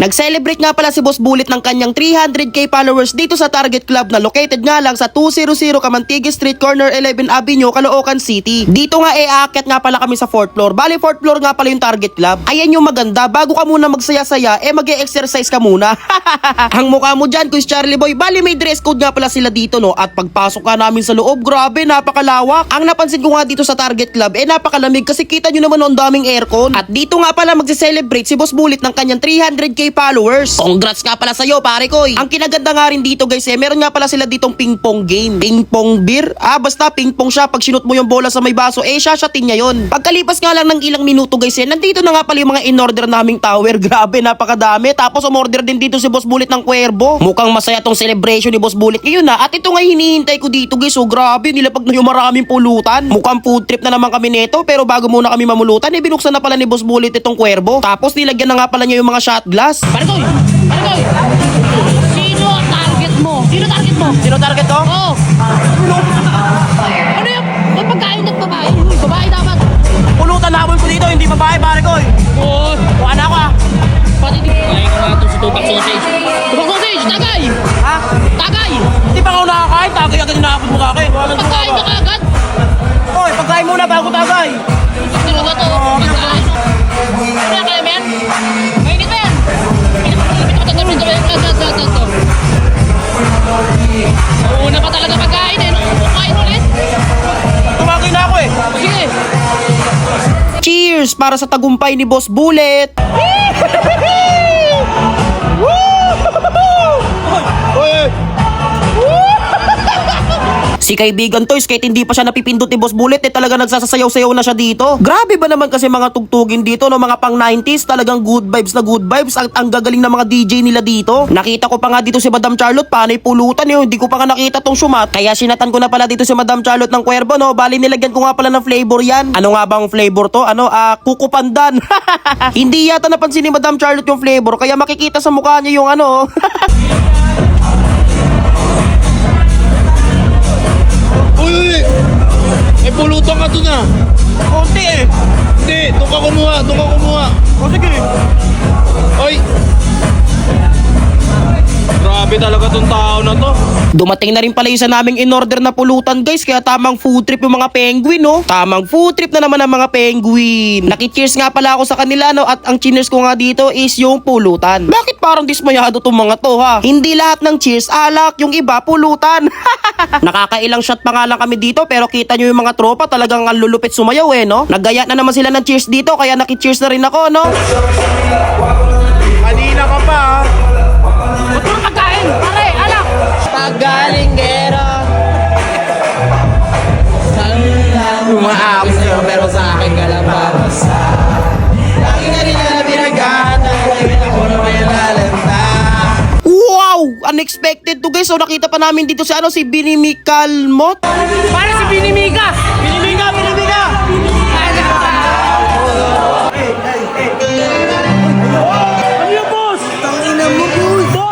Nag-celebrate nga pala si Boss Bullet ng kanyang 300k followers dito sa Target Club na located nga lang sa 200 Kamantigue Street, corner 11 Avenue, Caloocan City. Dito nga eh, aakyat nga pala kami sa 4th floor. Bali, 4th floor nga pala yung Target Club. Ayan yung maganda, bago ka muna magsaya-saya, eh mag exercise ka muna. Ang mukha mo dyan, Kuya Charlie Boy, bali may dress code nga pala sila dito, no? At pagpasok ka namin sa loob, grabe, napakalawak. Ang napansin ko nga dito sa Target Club, eh napakalamig kasi kita nyo naman ang daming aircon. At dito nga pala magse-celebrate si Boss Bullet ng kanyang 300k followers. Congrats nga pala sa'yo, pare ko. Ang kinaganda nga rin dito guys, eh, meron nga pala sila ditong ping pong game. Ping pong beer? Ah, basta ping pong siya. Pag sinut mo yung bola sa may baso, eh, shashatin niya yon. Pagkalipas nga lang ng ilang minuto guys, eh, nandito na nga pala yung mga in-order naming tower. Grabe, napakadami. Tapos umorder din dito si Boss Bullet ng Cuervo. Mukhang masaya tong celebration ni Boss Bullet ngayon na. At ito nga hinihintay ko dito guys. So grabe, nilapag na yung maraming pulutan. Mukhang food trip na naman kami neto. Pero bago muna kami mamulutan, eh, binuksan na pala ni Boss Bullet itong Cuervo. Tapos nilagyan na nga pala niya yung mga shot glass. Parikoy! Parikoy! Sino ang target mo? Sino target mo? Sino target to? Oo! Ano yung may pagkain ng babae? Babae dapat! Pulutan habol ko dito, hindi babae pare ko. Oo! Kuha na ako ah. Pati di... Kaya ko ito sa tupak sausage. Tupak sausage! Tagay! Ha? Tagay! Hindi pa ako nakakain, tagay agad inaabot mo kakin. Pagkain ka agad! Hoy, pagkain muna bago tagay. Cheers para sa tagumpay ni Boss Bullet. Si kaibigan Toys, kahit hindi pa siya napipindot ni Boss Bullet, eh talaga nagsasayaw-sayaw na siya dito. Grabe ba naman kasi mga tugtugin dito, no? Mga pang 90s, talagang good vibes na good vibes. Ang, ang gagaling ng mga DJ nila dito. Nakita ko pa nga dito si Madam Charlotte, panay pulutan yun. Hindi ko pa nga nakita tong sumat. Kaya sinatan ko na pala dito si Madam Charlotte ng Cuervo, no? Bali nilagyan ko nga pala ng flavor yan. Ano nga bang flavor to? Ano? Ah, kukupandan. hindi yata napansin ni Madam Charlotte yung flavor, kaya makikita sa mukha niya yung ano. Pulutan ka dun ah! Konti eh. Hindi, doon ka kumuha, doon ka kumuha! O sige. Grabe talaga tong tao na to. Dumating na rin pala isa naming in-order na pulutan guys kaya tamang food trip yung mga penguin no. Tamang food trip na naman ang mga penguin. Naki-cheers nga pala ako sa kanila no at ang cheers ko nga dito is yung pulutan. Bakit parang dismayado tong mga to ha? Hindi lahat ng cheers alak, yung iba pulutan. Nakakailang shot pa nga lang kami dito pero kita nyo yung mga tropa talagang ang lulupit sumayaw eh no. Naggaya na naman sila ng cheers dito kaya naki-cheers na rin ako no. Galinggero Umaapos na pero sa akin ka lang Lagi na rin na pinagkahatan Kahit ako na may lalanta Wow! Unexpected to guys. So nakita pa namin dito si ano si Binimikal Mot. Para si Binimika. Binimika, Binimika. Ano yung boss? Tangina mo, boss. Boss.